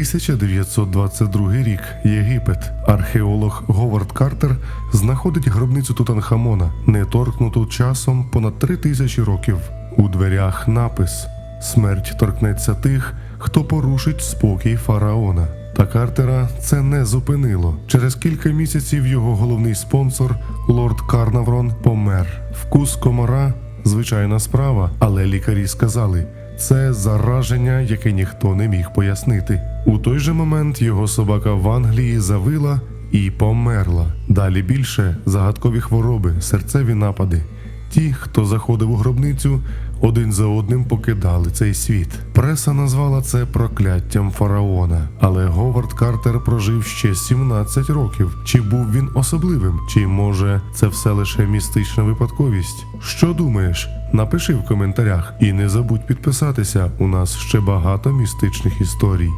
1922 рік. Єгипет. Археолог Говард Картер знаходить гробницю Тутанхамона, не торкнуту часом понад три тисячі років. У дверях напис: Смерть торкнеться тих, хто порушить спокій фараона. Та Картера це не зупинило. Через кілька місяців його головний спонсор, лорд Карнаврон, помер. Вкус комара звичайна справа, але лікарі сказали. Це зараження, яке ніхто не міг пояснити. У той же момент його собака в Англії завила і померла. Далі більше загадкові хвороби, серцеві напади. Ті, хто заходив у гробницю, один за одним покидали цей світ. Преса назвала це прокляттям фараона. Але Говард Картер прожив ще 17 років. Чи був він особливим? Чи може це все лише містична випадковість? Що думаєш? Напиши в коментарях і не забудь підписатися. У нас ще багато містичних історій.